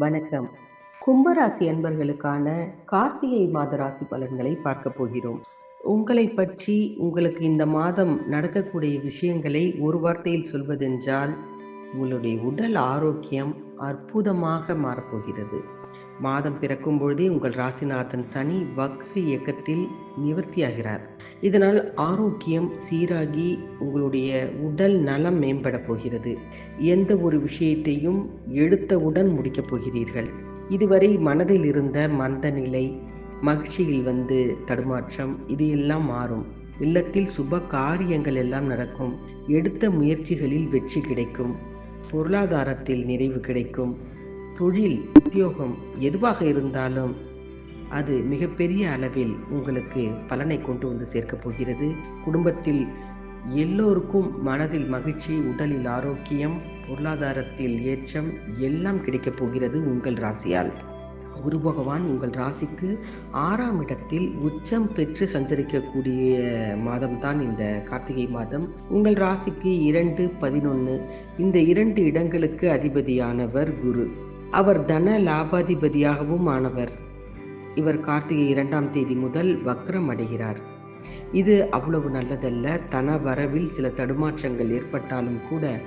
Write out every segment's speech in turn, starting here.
வணக்கம். கும்பராசி அன்பர்களுக்கான கார்த்திகை மாத ராசி பலன்களை பார்க்க போகிறோம். உங்களை பற்றி உங்களுக்கு இந்த மாதம் நடக்கக்கூடிய விஷயங்களை ஒரு வார்த்தையில் சொல்வதென்றால் உங்களுடைய உடல் ஆரோக்கியம் அற்புதமாக மாறப்போகிறது. மாதம் பிறக்கும் பொழுதே உங்கள் ராசிநாதன் சனி வக்ர இயக்கத்தில் நிவர்த்தியாகிறார். இதனால் ஆரோக்கியம் சீராகி உங்களுடைய உடல் நலம் மேம்பட போகிறது. எந்த ஒரு விஷயத்தையும் எடுத்தவுடன் முடிக்கப் போகிறீர்கள். இதுவரை மனதில் இருந்த மந்த நிலை மகிழ்ச்சியில் வந்து தடுமாற்றம் இது எல்லாம் மாறும். இல்லத்தில் சுப காரியங்கள் எல்லாம் நடக்கும். எடுத்த முயற்சிகளில் வெற்றி கிடைக்கும். பொருளாதாரத்தில் நிறைவு கிடைக்கும். தொழில் உத்தியோகம் எதுவாக இருந்தாலும் அது மிகப்பெரிய அளவில் உங்களுக்கு பலனை கொண்டு வந்து சேர்க்கப் போகிறது. குடும்பத்தில் எல்லோருக்கும் மனதில் மகிழ்ச்சி உடலில் ஆரோக்கியம் பொருளாதாரத்தில் ஏற்றம் எல்லாம் கிடைக்கப் போகிறது உங்கள் ராசியால். குரு பகவான் உங்கள் ராசிக்கு ஆறாம் இடத்தில் உச்சம் பெற்று சஞ்சரிக்கக்கூடிய மாதம்தான் இந்த கார்த்திகை மாதம். உங்கள் ராசிக்கு இரண்டு பதினொன்று இந்த இரண்டு இடங்களுக்கு அதிபதியானவர் குரு. அவர் தன லாபாதிபதியாகவும் ஆனவர். இவர் கார்த்திகை இரண்டாம் தேதி முதல் வக்ரம் அடைகிறார். இது அவ்வளவு நல்லதல்ல. தன வரவில் சில தடுமாற்றங்கள் ஏற்பட்டாலும் கூட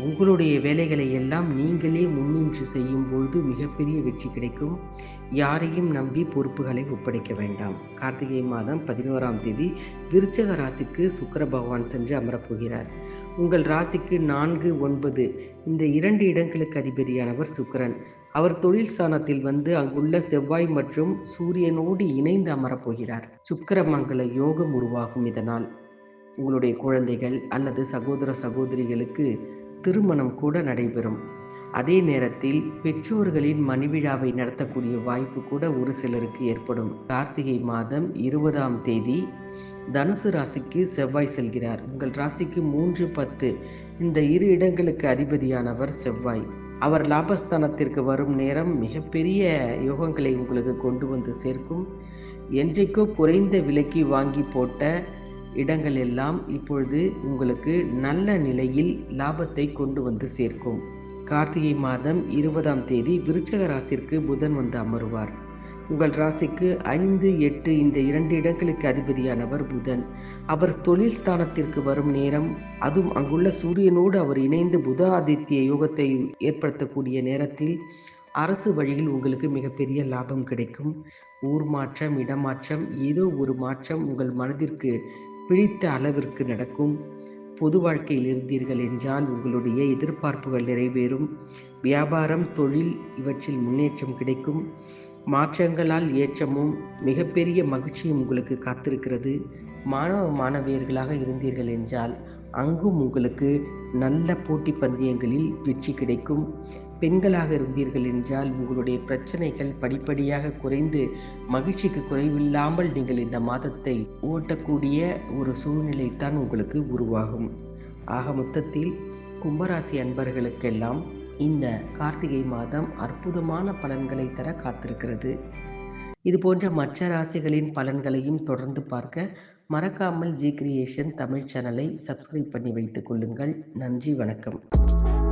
உங்களுடைய வேலைகளை எல்லாம் நீங்களே முன்னின்று செய்யும் பொழுது மிகப்பெரிய வெற்றி கிடைக்கும். யாரையும் நம்பி பொறுப்புகளை ஒப்படைக்க வேண்டாம். கார்த்திகை மாதம் பதினோராம் தேதி விருச்சக ராசிக்கு சுக்கர பகவான் சென்று அமரப்போகிறார். உங்கள் ராசிக்கு நான்கு ஒன்பது இந்த இரண்டு இடங்களுக்கு அதிபதியானவர் சுக்கரன். அவர் தொழில் ஸ்தானத்தில் வந்து அங்குள்ள செவ்வாய் மற்றும் சூரியனோடு இணைந்து அமரப்போகிறார். சுக்கரமங்கல யோகம் உருவாகும் இதனால் உங்களுடைய குழந்தைகள் அல்லது சகோதர சகோதரிகளுக்கு திருமணம் கூட நடைபெறும். அதே நேரத்தில் பெற்றோர்களின் மணிவிழாவை நடத்தக்கூடிய வாய்ப்பு கூட ஒரு சிலருக்கு ஏற்படும். கார்த்திகை மாதம் இருபதாம் தேதி தனுசு ராசிக்கு செவ்வாய் செல்கிறார். உங்கள் ராசிக்கு மூன்று பத்து. இந்த இரு இடங்களுக்கு அதிபதியானவர் செவ்வாய். அவர் லாபஸ்தானத்திற்கு வரும் நேரம் மிகப்பெரிய யோகங்களை உங்களுக்கு கொண்டு வந்து சேர்க்கும். என்றைக்கோ குறைந்த விலைக்கு வாங்கி போட்ட இடங்கள் எல்லாம் இப்பொழுது உங்களுக்கு நல்ல நிலையில் லாபத்தை கொண்டு வந்து சேர்க்கும். கார்த்திகை மாதம் இருபதாம் தேதி விருச்சக ராசிற்கு புதன் வந்து அமருவார். உங்கள் ராசிக்கு ஐந்து எட்டு இந்த இரண்டு இடங்களுக்கு அதிபதியானவர் புதன். அவர் தொழில் ஸ்தானத்திற்கு வரும் நேரம் அதுவும் அங்குள்ள சூரியனோடு அவர் இணைந்து புத ஆதித்ய யோகத்தை ஏற்படுத்தக்கூடிய நேரத்தில் அரசு வழியில் உங்களுக்கு மிகப்பெரிய லாபம் கிடைக்கும். ஊர் மாற்றம் இடமாற்றம் ஏதோ ஒரு மாற்றம் உங்கள் மனதிற்கு பிடித்த அளவிற்கு நடக்கும். பொது வாழ்க்கையில் இருந்தீர்கள் என்றால் உங்களுடைய எதிர்பார்ப்புகள் நிறைவேறும். வியாபாரம் தொழில் இவற்றில் முன்னேற்றம் கிடைக்கும். மாற்றங்களால் ஏற்றமும் மிகப்பெரிய மகிழ்ச்சியும் உங்களுக்கு காத்திருக்கிறது. மாணவ மாணவியர்களாக இருந்தீர்கள் என்றால் அங்கும் உங்களுக்கு நல்ல போட்டி பந்தயங்களில் வெற்றி கிடைக்கும். பெண்களாக இருந்தீர்கள் என்றால் உங்களுடைய பிரச்சனைகள் படிப்படியாக குறைந்து மகிழ்ச்சிக்கு குறைவில்லாமல் நீங்கள் இந்த மாதத்தை ஓட்டக்கூடிய ஒரு சூழ்நிலை தான் உங்களுக்கு உருவாகும். ஆக மொத்தத்தில் கும்பராசி அன்பர்களுக்கெல்லாம் இந்த கார்த்திகை மாதம் அற்புதமான பலன்களை தர காத்திருக்கிறது. இது போன்ற மற்ற ராசிகளின் பலன்களையும் தொடர்ந்து பார்க்க மறக்காமல் ஜி கிரியேஷன் தமிழ் சேனலை சப்ஸ்கிரைப் பண்ணி வைத்துக் கொள்ளுங்கள். நன்றி வணக்கம்.